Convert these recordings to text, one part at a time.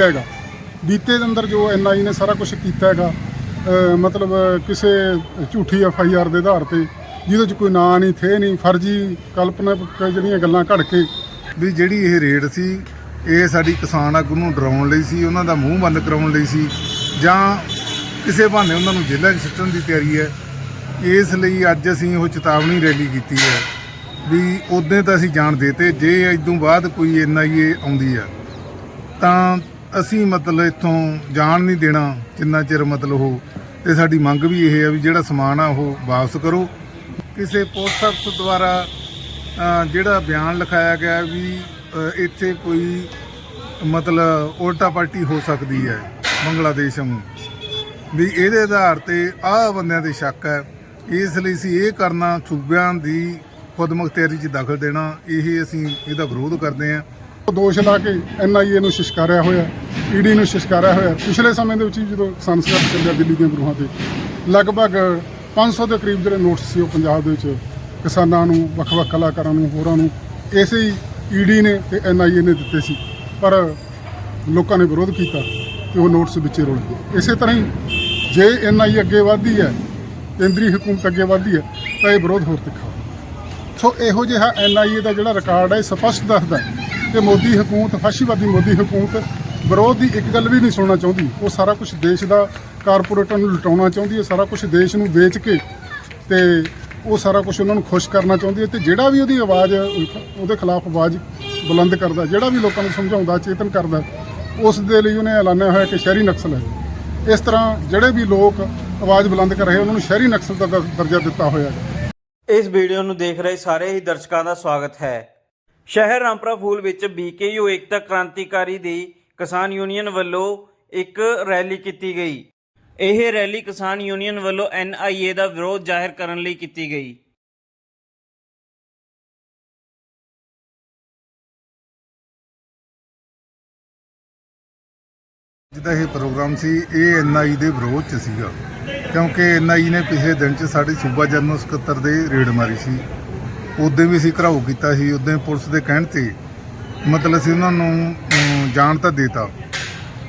ਹੈਗਾ। ਬੀਤੇ ਦੇ ਅੰਦਰ ਜੋ ਐਨਆਈ ਨੇ ਸਾਰਾ ਕੁਝ ਕੀਤਾ ਹੈਗਾ ਮਤਲਬ ਕਿਸੇ ਝੂਠੀ ਐਫ ਆਈ ਆਰ ਦੇ ਆਧਾਰ ਤੇ, ਜਿਹਦੇ ਚ ਕੋਈ ਨਾਂ ਨਹੀਂ, ਥੇ ਨਹੀਂ, ਫਰਜ਼ੀ ਕਲਪਨਾ ਜਿਹੜੀਆਂ ਗੱਲਾਂ ਘੜ ਕੇ, ਵੀ ਜਿਹੜੀ ਇਹ ਰੇਡ ਸੀ, ਇਹ ਸਾਡੀ ਕਿਸਾਨ ਆਗੂ ਨੂੰ ਡਰਾਉਣ ਲਈ ਸੀ, ਉਹਨਾਂ ਦਾ ਮੂੰਹ ਬੰਦ ਕਰਾਉਣ ਲਈ ਸੀ, ਜਾਂ ਕਿਸੇ ਬਹਾਨੇ ਉਹਨਾਂ ਨੂੰ ਜੇਲ੍ਹਾਂ 'ਚ ਸਿੱਟਣ ਦੀ ਤਿਆਰੀ ਹੈ, ਇਸ ਲਈ ਅੱਜ ਅਸੀਂ ਉਹ ਚੇਤਾਵਨੀ ਰੈਲੀ ਕੀਤੀ ਹੈ, ਵੀ ਉਦੋਂ ਤਾਂ ਅਸੀਂ ਜਾਣ ਦੇਤੇ, ਜੇ ਇਦੋਂ ਬਾਅਦ ਕੋਈ ਐਨਆਈਏ ਆਉਂਦੀ ਆ ਤਾਂ ਅਸੀਂ ਮਤਲਬ ਇੱਥੋਂ ਜਾਣ ਨਹੀਂ ਦੇਣਾ, ਜਿੰਨਾ ਚਿਰ ਮਤਲਬ ਉਹ, ਤੇ ਸਾਡੀ ਮੰਗ ਵੀ ਇਹ ਹੈ ਵੀ ਜਿਹੜਾ ਸਮਾਨ ਆ ਉਹ ਵਾਪਸ ਕਰੋ। ਕਿਸੇ ਪੋਸਟ ਅਫਸਰ ਦੁਆਰਾ ਜਿਹੜਾ ਬਿਆਨ ਲਿਖਾਇਆ ਗਿਆ ਵੀ ਇੱਥੇ ਕੋਈ ਮਤਲਬ ਉਲਟਾ ਪਲਟੀ ਹੋ ਸਕਦੀ ਹੈ ਬੰਗਲਾਦੇਸ਼ ਨੂੰ ਵੀ ਇਹਦੇ ਆਧਾਰ ਤੇ ਆਹ ਬੰਦਿਆਂ ਤੇ ਸ਼ੱਕ ਹੈ, ਇਸ ਲਈ ਅਸੀਂ ਇਹ ਕਰਨਾ, ਸੂਬਿਆਂ ਦੀ ਖੁਦਮੁਖਤਿਆਰੀ 'ਚ ਦਖਲ ਦੇਣਾ, ਇਹ ਅਸੀਂ ਇਹਦਾ ਵਿਰੋਧ ਕਰਦੇ ਹਾਂ। ਦੋਸ਼ ਲਾ ਕੇ ਐਨਆਈਏ ਨੂੰ ਸ਼ਿਸ਼ਕਾਰਿਆ ਹੋਇਆ ਈਡੀ ਨੂੰ ਸ਼ਿਸ਼ਕਾਰਿਆ ਹੋਇਆ। ਪਿਛਲੇ ਸਮੇਂ ਦੇ ਵਿੱਚ ਹੀ ਜਦੋਂ ਸੰਸਕਾਰ ਚੱਲਿਆ ਦਿੱਲੀ ਦੀਆਂ ਗਰੋਹਾਂ ਤੇ, ਲਗਭਗ 500 ਦੇ ਕਰੀਬ ਜਿਹੜੇ ਨੋਟਿਸ ਸੀ ਉਹ ਪੰਜਾਬ ਦੇ ਵਿੱਚ ਕਿਸਾਨਾਂ ਨੂੰ, ਵੱਖ-ਵੱਖ ਕਲਾਕਾਰਾਂ ਨੂੰ, ਹੋਰਾਂ ਨੂੰ, ਇਸੇ ਹੀ ਈਡੀ ਨੇ ਤੇ ਐਨਆਈਏ ਨੇ ਦਿੱਤੇ ਸੀ। ਪਰ ਲੋਕਾਂ ਨੇ ਵਿਰੋਧ ਕੀਤਾ ਤੇ ਉਹ ਨੋਟਿਸ ਵਿੱਚੇ ਰੁਲ ਗਏ। ਇਸੇ ਤਰ੍ਹਾਂ ਹੀ ਜੇ ਐਨਆਈਏ ਅੱਗੇ ਵਧਦੀ ਹੈ, ਕੇਂਦਰੀ ਹਕੂਮਤ ਅੱਗੇ ਵਧਦੀ ਹੈ, ਤਾਂ ਇਹ ਵਿਰੋਧ ਹੋਰ ਤਿੱਖਾ। ਸੋ ਇਹੋ ਜਿਹਾ ਐਨਆਈਏ ਦਾ ਜਿਹੜਾ ਰਿਕਾਰਡ ਹੈ, ਇਹ ਸਪਸ਼ਟ ਦੱਸਦਾ ਕਿ ਮੋਦੀ ਹਕੂਮਤ, ਫਾਸ਼ੀਵਾਦੀ ਮੋਦੀ ਹਕੂਮਤ ਵਿਰੋਧ ਦੀ ਇੱਕ ਗੱਲ ਵੀ ਨਹੀਂ ਸੁਣਨਾ ਚਾਹੁੰਦੀ। ਉਹ ਸਾਰਾ ਕੁਝ ਦੇਸ਼ ਦਾ ਕਾਰਪੋਰੇਟਾਂ ਨੂੰ ਲੁਟਾਉਣਾ ਚਾਹੁੰਦੀ ਹੈ, ਸਾਰਾ ਕੁਝ ਦੇਸ਼ ਨੂੰ ਵੇਚ ਕੇ ਤੇ ਉਹ ਸਾਰਾ ਕੁਝ ਉਹਨਾਂ ਨੂੰ ਖੁਸ਼ ਕਰਨਾ ਚਾਹੁੰਦੀ ਹੈ ਤੇ ਜਿਹੜਾ ਵੀ ਉਹਦੀ ਆਵਾਜ਼ ਉਹਦੇ ਖਿਲਾਫ ਆਵਾਜ਼ ਬੁਲੰਦ ਕਰਦਾ, ਜਿਹੜਾ ਵੀ ਲੋਕਾਂ ਨੂੰ ਸਮਝਾਉਂਦਾ, ਚੇਤਨ ਕਰਦਾ, ਉਸ ਦੇ ਲਈ ਉਹਨੇ ਐਲਾਨਿਆ ਹੋਇਆ ਕਿ ਸ਼ਹਿਰੀ ਨਕਸਲ ਹੈ। ਇਸ ਤਰ੍ਹਾਂ ਜਿਹੜੇ ਵੀ ਲੋਕ ਆਵਾਜ਼ ਬੁਲੰਦ ਕਰ ਰਹੇ, ਉਹਨਾਂ ਨੂੰ ਸ਼ਹਿਰੀ ਨਕਸਲ ਦਾ ਦਰਜਾ ਦਿੱਤਾ ਹੋਇਆ ਹੈ। ਇਸ ਵੀਡੀਓ ਨੂੰ ਦੇਖ ਰਹੇ ਸਾਰੇ ਹੀ ਦਰਸ਼ਕਾਂ ਦਾ ਸਵਾਗਤ ਹੈ। ਸ਼ਹਿਰ ਰਾਮਪੁਰਾ ਫੂਲ ਵਿੱਚ ਬੀਕੇਯੂ ਏਕਤਾ ਕ੍ਰਾਂਤੀਕਾਰੀ ਦੀ ਕਿਸਾਨ ਯੂਨੀਅਨ ਵੱਲੋਂ ਇੱਕ ਰੈਲੀ ਕੀਤੀ ਗਈ। ਇਹ ਰੈਲੀ ਕਿਸਾਨ ਯੂਨੀਅਨ ਵੱਲੋਂ ਐਨਆਈਏ ਦਾ ਵਿਰੋਧ ਜ਼ਾਹਿਰ ਕਰਨ ਲਈ ਕੀਤੀ ਗਈ। ਜਿਹਦਾ ਇਹ ਪ੍ਰੋਗਰਾਮ ਸੀ, ਇਹ ਐਨਆਈ ਦੇ ਵਿਰੋਧ ਚ ਸੀਗਾ। ਕਿਉਂਕਿ ਐਨਆਈ ਨੇ ਪਿਛਲੇ ਦਿਨ ਚ ਸਾਡੇ ਸੂਬਾ ਜਨਰਲ ਸਕੱਤਰ ਦੇ ਰੇਡ ਮਾਰੀ ਸੀ। ਉਦੋਂ ਵੀ ਅਸੀਂ ਘਰਾਓ ਕੀਤਾ ਸੀ ਉਦੋਂ ਪੁਲਿਸ ਦੇ ਕਹਿਣ ਤੇ। ਮਤਲਬ ਅਸੀਂ ਉਹਨਾਂ ਨੂੰ ਜਾਣ ਤਾਂ ਦੇਤਾ।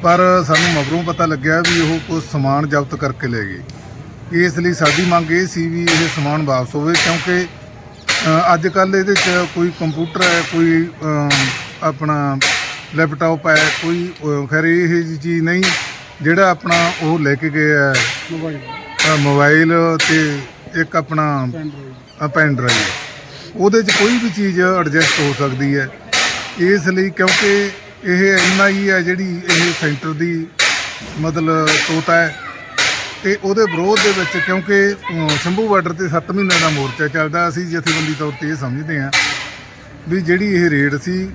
ਪਰ ਸਾਨੂੰ ਮਗਰੋਂ ਪਤਾ ਲੱਗਿਆ ਵੀ ਉਹ ਕੁਝ ਸਮਾਨ ਜ਼ਬਤ ਕਰਕੇ ਲੈ ਗਏ। ਇਸ ਲਈ ਸਾਡੀ ਮੰਗ ਇਹ ਸੀ ਵੀ ਇਹ ਸਮਾਨ ਵਾਪਸ ਹੋਵੇ ਕਿਉਂਕਿ ਅੱਜ ਕੱਲ ਇਹਦੇ 'ਚ ਕੋਈ ਕੰਪਿਊਟਰ ਹੈ ਕੋਈ ਆਪਣਾ ਲੈਪਟਾਪ ਹੈ ਕੋਈ ਖੈਰ ਇਹ ਚੀਜ਼ ਨਹੀਂ ਜਿਹੜਾ ਆਪਣਾ ਉਹ ਲੈ ਕੇ ਗਏ ਹੈ। ਮੋਬਾਈਲ ਤੇ ਇੱਕ ਆਪਣਾ ਪੈਨ ਡਰਾਈਵ। ਉਹਦੇ 'ਚ ਕੋਈ ਵੀ ਚੀਜ਼ ਐਡਜਸਟ ਹੋ ਸਕਦੀ ਹੈ। ਇਸ ਲਈ ਕਿਉਂਕਿ ਇਹ ਇੰਨਾ ਹੀ ਹੈ ਜਿਹੜੀ ਇਹ ਸੈਂਟਰ ਦੀ ਮਤਲਬ ਤੋਤਾ ਹੈ। ਤੇ ਉਹਦੇ ਵਿਰੋਧ ਦੇ ਵਿੱਚ ਕਿਉਂਕਿ ਸ਼ੰਭੂ ਬਾਰਡਰ ਤੇ 7 ਮਹੀਨੇ ਦਾ ਮੋਰਚਾ ਚੱਲਦਾ, ਅਸੀਂ ਜਥੇਬੰਦੀ ਤੌਰ ਤੇ ਇਹ ਸਮਝਦੇ ਹਾਂ ਵੀ ਜਿਹੜੀ ਇਹ ਰੇਡ ਸੀ,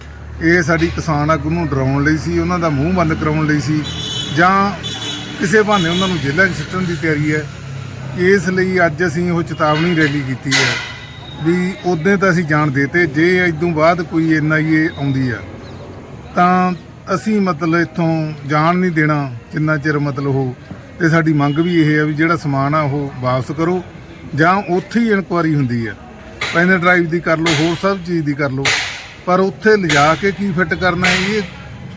ਇਹ ਸਾਡੀ ਕਿਸਾਨ ਆਗੂ ਨੂੰ ਡਰਾਉਣ ਲਈ ਸੀ, ਉਹਨਾਂ ਦਾ ਮੂੰਹ ਬੰਦ ਕਰਾਉਣ ਲਈ ਸੀ, ਜਾਂ ਕਿਸੇ ਬਹਾਨੇ ਉਹਨਾਂ ਨੂੰ ਜੇਲ੍ਹਾਂ 'ਚ ਸਿੱਟਣ ਦੀ ਤਿਆਰੀ ਹੈ। ਇਸ ਲਈ ਅੱਜ ਅਸੀਂ ਉਹ ਚੇਤਾਵਨੀ ਰੈਲੀ ਕੀਤੀ ਹੈ। ਵੀ ਉਦੋਂ ਤਾਂ ਅਸੀਂ ਜਾਣ ਦੇਤੇ, ਜੇ ਇਦੋਂ ਬਾਅਦ ਕੋਈ ਐਨਆਈਏ ਆਉਂਦੀ ਆ, ਤਾਂ ਅਸੀਂ ਮਤਲਬ ਇੱਥੋਂ ਜਾਣ ਨਹੀਂ ਦੇਣਾ, ਜਿੰਨਾ ਚਿਰ ਮਤਲਬ ਉਹ, ਤੇ ਸਾਡੀ ਮੰਗ ਵੀ ਇਹ ਹੈ ਵੀ ਜਿਹੜਾ ਸਮਾਨ ਆ ਉਹ ਵਾਪਸ ਕਰੋ, ਜਾਂ ਉੱਥੇ ਹੀ ਇਨਕੁਆਰੀ ਹੁੰਦੀ ਹੈ ਪੈਨ ਡਰਾਈਵ ਦੀ ਕਰ ਲਓ, ਹੋਰ ਸਭ ਚੀਜ਼ ਦੀ ਕਰ ਲਓ, ਪਰ ਉੱਥੇ ਲਿਜਾ ਕੇ ਕੀ ਫਿੱਟ ਕਰਨਾ ਹੈ ਇਹ?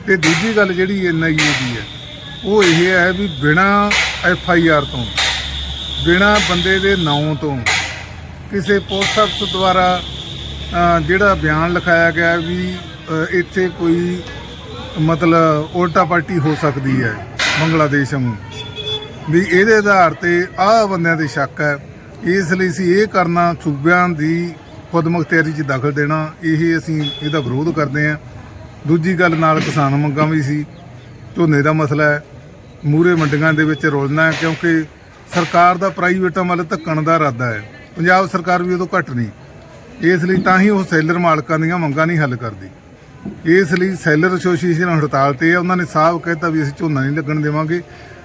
ਤੇ ਦੂਜੀ ਗੱਲ ਜਿਹੜੀ ਐਨਆਈਏ ਦੀ ਹੈ ਉਹ ਇਹ ਹੈ ਵੀ ਬਿਨਾ ਐਫ ਆਈ ਆਰ ਤੋਂ, ਬਿਨਾ ਬੰਦੇ ਦੇ ਨਾਂ ਤੋਂ ਕਿਸੇ ਪੁਲਿਸ ਅਫਸਰ ਦੁਆਰਾ ਜਿਹੜਾ ਬਿਆਨ ਲਿਖਾਇਆ ਗਿਆ ਵੀ ਇੱਥੇ ਕੋਈ ਮਤਲਬ ਉਲਟਾ ਪਲਟੀ ਹੋ ਸਕਦੀ ਹੈ ਬੰਗਲਾਦੇਸ਼ ਨੂੰ ਵੀ ਇਹਦੇ ਆਧਾਰ ਤੇ ਆਹ ਬੰਦਿਆਂ ਤੇ ਸ਼ੱਕ ਹੈ। ਇਸ ਲਈ ਅਸੀਂ ਇਹ ਕਰਨਾ, ਸੂਬਿਆਂ ਦੀ ਖੁਦਮੁਖਤਿਆਰੀ 'ਚ ਦਖਲ ਦੇਣਾ, ਇਹ ਅਸੀਂ ਇਹਦਾ ਵਿਰੋਧ ਕਰਦੇ ਹਾਂ। ਦੂਜੀ ਗੱਲ ਨਾਲ ਕਿਸਾਨ ਮੰਗਾਂ ਵੀ ਸੀ। ਝੋਨੇ ਦਾ ਮਸਲਾ ਹੈ। ਮੂਰੇ ਮੰਡੀਆਂ ਦੇ ਵਿੱਚ ਰੁਲਣਾ ਕਿਉਂਕਿ ਸਰਕਾਰ ਦਾ ਪ੍ਰਾਈਵੇਟਾਂ ਵੱਲ ਧੱਕਣ ਦਾ ਇਰਾਦਾ ਹੈ। ਪੰਜਾਬ ਸਰਕਾਰ ਵੀ ਉਦੋਂ ਘੱਟ ਨਹੀਂ। ਇਸ ਲਈ ਤਾਂ ਹੀ ਉਹ ਸੈਲਰ ਮਾਲਕਾਂ ਦੀਆਂ ਮੰਗਾਂ ਨਹੀਂ ਹੱਲ ਕਰਦੀ। ਇਸ ਲਈ ਸੈਲਰ ਐਸੋਸੀਏਸ਼ਨ ਹੜਤਾਲ ਤੇ ਆ, ਉਹਨਾਂ ਨੇ ਸਾਫ਼ ਕਹਿਤਾ ਵੀ ਅਸੀਂ ਝੋਨਾ ਨਹੀਂ ਲੱਗਣ ਦੇਵਾਂਗੇ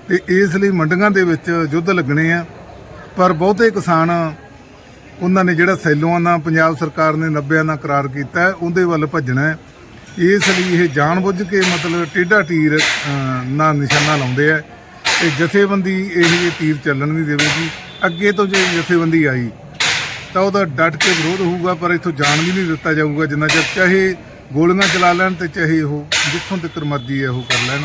ਤੇ ਇਸ ਲਈ ਮੰਡੀਆਂ ਦੇ ਵਿੱਚ ਯੁੱਧ ਲੱਗਣੇ ਆ। ਪਰ ਬਹੁਤੇ ਕਿਸਾਨ ਉਹਨਾਂ ਨੇ ਜਿਹੜਾ ਸੈਲੋਆਂ ਨਾਲ ਪੰਜਾਬ ਸਰਕਾਰ ਨੇ 90 ਨਾਲ ਕਰਾਰ ਕੀਤਾ, ਉਹਦੇ ਵੱਲ ਭੱਜਣਾ ਹੈ। ਇਸ ਲਈ ਇਹ ਜਾਣਬੁੱਝ ਕੇ ਮਤਲਬ ਟੇਢਾ ਟੀਰ ਨਾਲ ਨਿਸ਼ਾਨਾ ਲਾਉਂਦੇ ਆ। ਤੇ ਜਥੇਬੰਦੀ ਇਹ ਤੀਰ ਚੱਲਣ ਨਹੀਂ ਦੇਵੇਗੀ। ਅੱਗੇ ਤੋਂ ਜੇ ਜਥੇਬੰਦੀ ਆਈ ਤਾਂ ਉਹਦਾ ਡਟ ਕੇ ਵਿਰੋਧ ਹੋਊਗਾ, ਪਰ ਇੱਥੋਂ ਜਾਣ ਵੀ ਨਹੀਂ ਦਿੱਤਾ ਜਾਊਗਾ ਜਿੰਨਾ ਚਿਰ ਚਾਹੇ ਗੋਲੀਆਂ ਚਲਾ ਲੈਣ ਤੇ ਚਾਹੇ ਉਹ ਜਿੱਥੋਂ ਤੱਕ ਮਰਜ਼ੀ ਹੈ ਉਹ ਕਰ ਲੈਣ।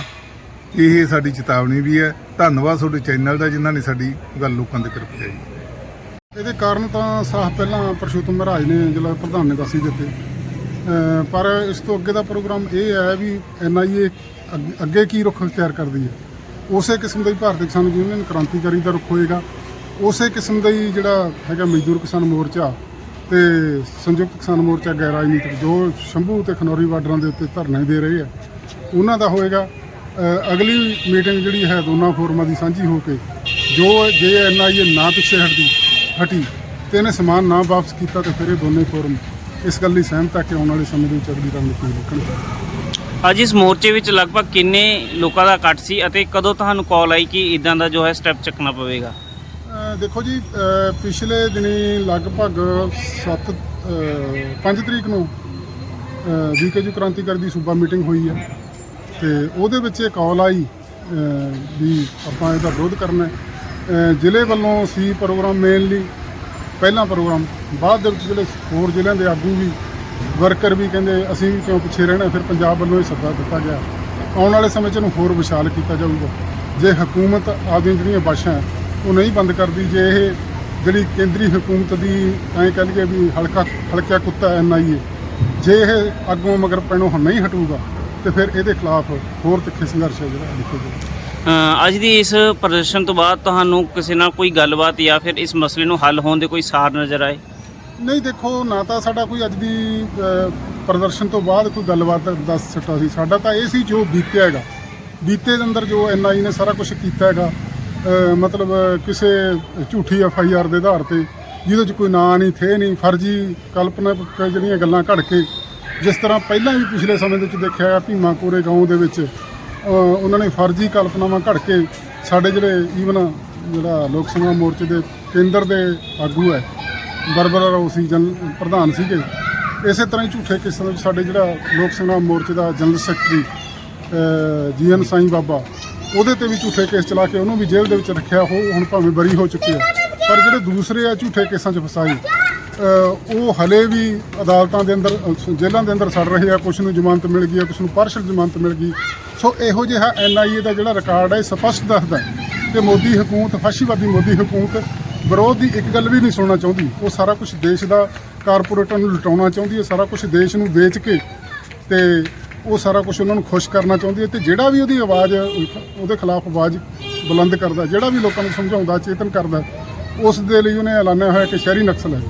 ਇਹ ਸਾਡੀ ਚੇਤਾਵਨੀ ਵੀ ਹੈ। ਧੰਨਵਾਦ ਤੁਹਾਡੇ ਚੈਨਲ ਦਾ ਜਿਨ੍ਹਾਂ ਨੇ ਸਾਡੀ ਗੱਲ ਲੋਕਾਂ ਤੱਕ ਪਹੁੰਚਾਈ। ਇਹਦੇ ਕਾਰਨ ਤਾਂ ਸਾਹ ਪਹਿਲਾਂ ਪਰਸ਼ੋਤਮ ਮਹਾਰਾਜ ਨੇ ਜ਼ਿਲ੍ਹਾ ਪ੍ਰਧਾਨ ਨੇ ਦੱਸੀ ਦਿੱਤੇ। ਪਰ ਇਸ ਤੋਂ ਅੱਗੇ ਦਾ ਪ੍ਰੋਗਰਾਮ ਇਹ ਹੈ ਵੀ ਐਨਆਈਏ ਅੱਗੇ ਕੀ ਰੁਖ ਤਿਆਰ ਕਰਦੀ ਹੈ? ਉਸੇ ਕਿਸਮ ਦਾ ਹੀ ਭਾਰਤੀ ਕਿਸਾਨ ਯੂਨੀਅਨ ਕ੍ਰਾਂਤੀਕਾਰੀ ਦਾ ਰੁਖ ਹੋਏਗਾ। ਉਸੇ ਕਿਸਮ ਦਾ ਹੀ ਜਿਹੜਾ ਹੈਗਾ ਮਜ਼ਦੂਰ ਕਿਸਾਨ ਮੋਰਚਾ ਤੇ ਸੰਯੁਕਤ ਕਿਸਾਨ ਮੋਰਚਾ ਗੈਰ ਰਾਜਨੀਤਿਕ ਜੋ ਸ਼ੰਭੂ ਤੇ ਖਨੌਰੀ ਬਾਰਡਰਾਂ ਦੇ ਉੱਤੇ ਧਰਨੇ ਦੇ ਰਹੇ ਆ, ਉਹਨਾਂ ਦਾ ਹੋਏਗਾ। ਅਗਲੀ ਮੀਟਿੰਗ ਜਿਹੜੀ ਹੈ ਦੋਨਾਂ ਫੋਰਮਾਂ ਦੀ ਸਾਂਝੀ ਹੋ ਕੇ ਜੋ ਜੇ ਐਨਆਈਏ ਨਾ ਪਿੱਛੇ ਹਟਦੀ, ਹਟੀ ਤੇ ਇਹਨੇ ਸਮਾਨ ਨਾ ਵਾਪਸ ਕੀਤਾ ਤੇ ਫਿਰ ਇਹ ਦੋਨੇ ਫੋਰਮ ਇਸ ਗੱਲ ਲਈ ਸਹਿਮਤ ਹੈ ਕਿ ਆਉਣ ਵਾਲੇ ਸਮੇਂ ਦੇ ਵਿੱਚ ਅਗਲੀ ਰਣਨੀਤੀ ਰੱਖਣ ਅੱਜ ਇਸ ਮੋਰਚੇ ਵਿੱਚ ਲਗਭਗ ਕਿੰਨੇ ਲੋਕਾਂ ਦਾ ਇਕੱਠ ਸੀ ਅਤੇ ਕਦੋਂ ਤੁਹਾਨੂੰ ਕਾਲ ਆਈ ਕਿ ਇਦਾਂ ਦਾ ਜੋ ਹੈ ਸਟੈਪ ਚੱਕਣਾ ਪਵੇਗਾ? ਦੇਖੋ ਜੀ ਪਿਛਲੇ ਦਿਨੀ ਲਗਭਗ 7 5 ਤਰੀਕ ਨੂੰ ਵੀਕੇਜੀ ਕ੍ਰਾਂਤੀਕਾਰੀ ਦੀ ਸੂਬਾ ਮੀਟਿੰਗ ਹੋਈ ਹੈ ਤੇ ਉਹਦੇ ਵਿੱਚ ਇਹ ਕਾਲ ਆਈ ਵੀ ਆਪਾਂ ਇਹਦਾ ਵਿਰੋਧ ਕਰਨਾ ਜ਼ਿਲ੍ਹੇ ਵੱਲੋਂ ਸੀ ਪ੍ਰੋਗਰਾਮ ਮੇਨਲੀ ਪਹਿਲਾ ਪ੍ਰੋਗਰਾਮ, ਬਾਅਦ ਦੇ ਵਿੱਚ ਜਿਹੜੇ ਹੋਰ ਜ਼ਿਲ੍ਹਿਆਂ ਦੇ ਆਗੂ ਵੀ, ਵਰਕਰ ਵੀ ਕਹਿੰਦੇ ਅਸੀਂ ਵੀ ਕਿਉਂ ਪਿੱਛੇ ਰਹਿਣਾ ਫਿਰ ਪੰਜਾਬ ਵੱਲੋਂ ਇਹ ਸੱਦਾ ਦਿੱਤਾ ਗਿਆ। ਆਉਣ ਵਾਲੇ ਸਮੇਂ 'ਚ ਇਹਨੂੰ ਹੋਰ ਵਿਸ਼ਾਲ ਕੀਤਾ ਜਾਊਗਾ। ਜੇ ਹਕੂਮਤ ਆਪਦੀਆਂ ਜਿਹੜੀਆਂ ਬਾਸ਼ਾਂ ਉਹ ਨਹੀਂ ਬੰਦ ਕਰਦੀ ਜੇ ਇਹ ਜਿਹੜੀ ਕੇਂਦਰੀ ਹਕੂਮਤ ਦੀ ਐਂ ਕਹਿ ਲਈਏ ਵੀ ਹਲਕਾ ਹਲਕਿਆ ਕੁੱਤਾ ਐਨਆਈਏ ਜੇ ਇਹ ਅੱਗੋਂ ਮਗਰ ਪੈਣੋਂ ਹੁਣ ਨਹੀਂ ਹਟੂਗਾ ਤੇ ਫਿਰ ਇਹਦੇ ਖਿਲਾਫ ਹੋਰ ਤਿੱਖੇ ਸੰਘਰਸ਼ ਹੈ ਜਿਹੜਾ ਲਿਖੇਗਾ ਅੱਜ ਦੀ ਇਸ ਪ੍ਰਦਰਸ਼ਨ ਤੋਂ ਬਾਅਦ ਤੁਹਾਨੂੰ ਕਿਸੇ ਨਾਲ ਕੋਈ ਗੱਲਬਾਤ ਜਾਂ ਫਿਰ ਇਸ ਮਸਲੇ ਨੂੰ ਹੱਲ ਹੋਣ ਦੇ ਕੋਈ ਸਾਰ ਨਜ਼ਰ ਆਏ? ਨਹੀਂ ਦੇਖੋ ਨਾ ਤਾਂ ਸਾਡਾ ਕੋਈ ਅੱਜ ਦੀ ਪ੍ਰਦਰਸ਼ਨ ਤੋਂ ਬਾਅਦ ਕੋਈ ਗੱਲਬਾਤ ਦੱਸ ਸਕਦਾ ਸੀ। ਸਾਡਾ ਤਾਂ ਇਹ ਸੀ ਜੋ ਬੀਤਿਆ ਹੈਗਾ। ਬੀਤੇ ਦੇ ਅੰਦਰ ਜੋ ਐਨਆਈ ਨੇ ਸਾਰਾ ਕੁਝ ਕੀਤਾ ਹੈਗਾ। ਮਤਲਬ ਕਿਸੇ ਝੂਠੀ ਐਫ ਆਈ ਆਰ ਦੇ ਆਧਾਰ ਤੇ, ਜਿਹਦੇ 'ਚ ਕੋਈ ਨਾਂ ਨਹੀਂ, ਥੇ ਨਹੀਂ, ਫਰਜ਼ੀ ਕਲਪਨਾਤਮਕ ਜਿਹੜੀਆਂ ਗੱਲਾਂ ਘੜ ਕੇ, ਜਿਸ ਤਰ੍ਹਾਂ ਪਹਿਲਾਂ ਵੀ ਪਿਛਲੇ ਸਮੇਂ ਦੇ ਵਿੱਚ ਦੇਖਿਆ ਗਿਆ ਭੀਮਾ ਕੋਰੇ ਗਾਉਂ ਦੇ ਵਿੱਚ ਉਹਨਾਂ ਨੇ ਫਰਜ਼ੀ ਕਲਪਨਾਵਾਂ ਘੜ ਕੇ ਸਾਡੇ ਜਿਹੜੇ ਈਵਨ ਜਿਹੜਾ ਲੋਕ ਸਭਾ ਮੋਰਚੇ ਦੇ ਕੇਂਦਰ ਦੇ ਆਗੂ ਹੈ, ਬਰਬਰਾ ਰਾਓ ਸੀ, ਜਨ, ਪ੍ਰਧਾਨ ਸੀਗੇ, ਇਸੇ ਤਰ੍ਹਾਂ ਹੀ ਝੂਠੇ ਕਿਸਾਂ ਵਿੱਚ ਸਾਡੇ ਜਿਹੜਾ ਲੋਕ ਸੰਗਰਾਮ ਮੋਰਚੇ ਦਾ general secretary GN Sai Baba ਉਹਦੇ ਤੇ ਵੀ ਝੂਠੇ ਕੇਸ ਚਲਾ ਕੇ ਉਹਨੂੰ ਵੀ ਜੇਲ੍ਹ ਦੇ ਵਿੱਚ ਰੱਖਿਆ ਉਹ ਹੁਣ ਭਾਵੇਂ ਬਰੀ ਹੋ ਚੁੱਕੇ ਆ ਪਰ ਜਿਹੜੇ ਦੂਸਰੇ ਆ ਝੂਠੇ ਕੇਸਾਂ 'ਚ ਫਸਾਈ ਉਹ ਹਲੇ ਵੀ ਅਦਾਲਤਾਂ ਦੇ ਅੰਦਰ ਜੇਲ੍ਹਾਂ ਦੇ ਅੰਦਰ ਸੜ ਰਹੇ ਆ ਕੁਝ ਨੂੰ ਜ਼ਮਾਨਤ ਮਿਲ ਗਈ ਆ ਕੁਝ ਨੂੰ ਪਾਰਸ਼ਲ ਜ਼ਮਾਨਤ ਮਿਲ ਗਈ। ਸੋ ਇਹੋ ਜਿਹਾ ਐਨਆਈਏ ਦਾ ਜਿਹੜਾ ਰਿਕਾਰਡ ਹੈ, ਇਹ ਸਪਸ਼ਟ ਦੱਸਦਾ ਕਿ ਮੋਦੀ ਹਕੂਮਤ, ਫਾਸ਼ੀਵਾਦੀ ਮੋਦੀ ਹਕੂਮਤ ਵਿਰੋਧ ਦੀ ਇੱਕ ਗੱਲ ਵੀ ਨਹੀਂ ਸੁਣਨਾ ਚਾਹੁੰਦੀ। ਉਹ ਸਾਰਾ ਕੁਝ ਦੇਸ਼ ਦਾ ਕਾਰਪੋਰੇਟਾਂ ਨੂੰ ਲੁਟਾਉਣਾ ਚਾਹੁੰਦੀ ਹੈ, ਸਾਰਾ ਕੁਝ ਦੇਸ਼ ਨੂੰ ਵੇਚ ਕੇ ਤੇ ਉਹ ਸਾਰਾ ਕੁਝ ਉਹਨਾਂ ਨੂੰ ਖੁਸ਼ ਕਰਨਾ ਚਾਹੁੰਦੀ ਹੈ ਤੇ ਜਿਹੜਾ ਵੀ ਉਹਦੀ ਆਵਾਜ਼ ਉਹਦੇ ਖਿਲਾਫ ਆਵਾਜ਼ ਬੁਲੰਦ ਕਰਦਾ, ਜਿਹੜਾ ਵੀ ਲੋਕਾਂ ਨੂੰ ਸਮਝਾਉਂਦਾ, ਚੇਤਨ ਕਰਦਾ, ਉਸ ਦੇ ਲਈ ਉਹਨੇ ਐਲਾਨਿਆ ਹੋਇਆ ਕਿ ਸ਼ਹਿਰੀ ਨਕਸਲ ਹੈ।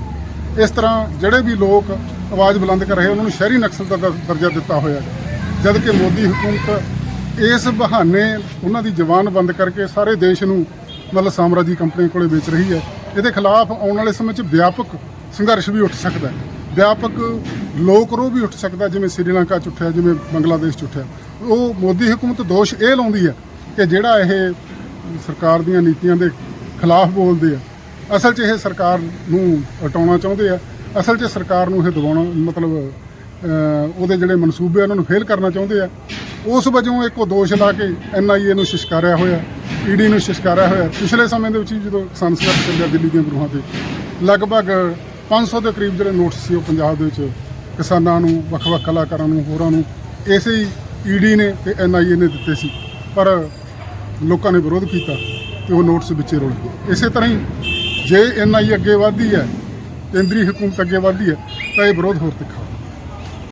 ਇਸ ਤਰ੍ਹਾਂ ਜਿਹੜੇ ਵੀ ਲੋਕ ਆਵਾਜ਼ ਬੁਲੰਦ ਕਰ ਰਹੇ, ਉਹਨਾਂ ਨੂੰ ਸ਼ਹਿਰੀ ਨਕਸਲ ਦਾ ਦਰ- ਦਰਜਾ ਦਿੱਤਾ ਹੋਇਆ ਹੈ। ਜਦ ਕਿ ਮੋਦੀ ਹਕੂਮਤ ਇਸ ਬਹਾਨੇ ਉਹਨਾਂ ਦੀ ਜ਼ਬਾਨ ਬੰਦ ਕਰਕੇ ਸਾਰੇ ਦੇਸ਼ ਨੂੰ ਮਤਲਬ ਸਾਮਰਾਜੀ ਕੰਪਨੀ ਕੋਲੇ ਵੇਚ ਰਹੀ ਹੈ। ਇਹਦੇ ਖਿਲਾਫ ਆਉਣ ਵਾਲੇ ਸਮੇਂ 'ਚ ਵਿਆਪਕ ਸੰਘਰਸ਼ ਵੀ ਉੱਠ ਸਕਦਾ ਹੈ। ਵਿਆਪਕ ਲੋਕ ਰੋਹ ਵੀ ਉੱਠ ਸਕਦਾ ਜਿਵੇਂ ਸ੍ਰੀਲੰਕਾ 'ਚ ਉੱਠਿਆ, ਜਿਵੇਂ ਬੰਗਲਾਦੇਸ਼ 'ਚ ਉੱਠਿਆ। ਉਹ ਮੋਦੀ ਹਕੂਮਤ ਦੋਸ਼ ਇਹ ਲਾਉਂਦੀ ਹੈ ਕਿ ਜਿਹੜਾ ਇਹ ਸਰਕਾਰ ਦੀਆਂ ਨੀਤੀਆਂ ਦੇ ਖਿਲਾਫ ਬੋਲਦੇ ਆ, ਅਸਲ 'ਚ ਇਹ ਸਰਕਾਰ ਨੂੰ ਹਟਾਉਣਾ ਚਾਹੁੰਦੇ ਆ, ਅਸਲ 'ਚ ਸਰਕਾਰ ਨੂੰ ਇਹ ਦਬਾਉਣਾ, ਮਤਲਬ ਉਹਦੇ ਜਿਹੜੇ ਮਨਸੂਬੇ ਆ, ਉਹਨਾਂ ਨੂੰ ਫੇਲ ਕਰਨਾ ਚਾਹੁੰਦੇ ਆ। ਉਸ ਵਜੋਂ ਇੱਕ ਉਹ ਦੋਸ਼ ਲਾ ਕੇ ਐਨਆਈਏ ਨੂੰ ਸ਼ਿਸ਼ਕਾਰਿਆ ਹੋਇਆ ਈਡੀ ਨੂੰ ਸ਼ਿਸ਼ਕਾਰਿਆ ਹੋਇਆ। ਪਿਛਲੇ ਸਮੇਂ ਦੇ ਵਿੱਚ ਹੀ ਜਦੋਂ ਕਿਸਾਨ ਸੰਘਰਸ਼ ਚੱਲਿਆ ਦਿੱਲੀ ਦੀਆਂ ਗਰੂਹਾਂ ਤੇ, ਲਗਭਗ 500 ਦੇ ਕਰੀਬ ਜਿਹੜੇ ਨੋਟਿਸ ਸੀ ਉਹ ਪੰਜਾਬ ਦੇ ਵਿੱਚ ਕਿਸਾਨਾਂ ਨੂੰ, ਵੱਖ-ਵੱਖ ਕਲਾਕਾਰਾਂ ਨੂੰ, ਹੋਰਾਂ ਨੂੰ, ਇਸੇ ਹੀ ਈਡੀ ਨੇ ਤੇ ਐਨਆਈਏ ਨੇ ਦਿੱਤੇ ਸੀ। ਪਰ ਲੋਕਾਂ ਨੇ ਵਿਰੋਧ ਕੀਤਾ ਤੇ ਉਹ ਨੋਟਿਸ ਵਿੱਚ ਰੁਲ ਗਏ। ਇਸੇ ਤਰ੍ਹਾਂ ਹੀ ਜੇ ਐਨਆਈ ਅੱਗੇ ਵਧਦੀ ਹੈ, ਕੇਂਦਰੀ ਹਕੂਮਤ ਅੱਗੇ ਵਧਦੀ ਹੈ, ਤਾਂ ਇਹ ਵਿਰੋਧ ਹੋਰ ਤਿੱਖਾ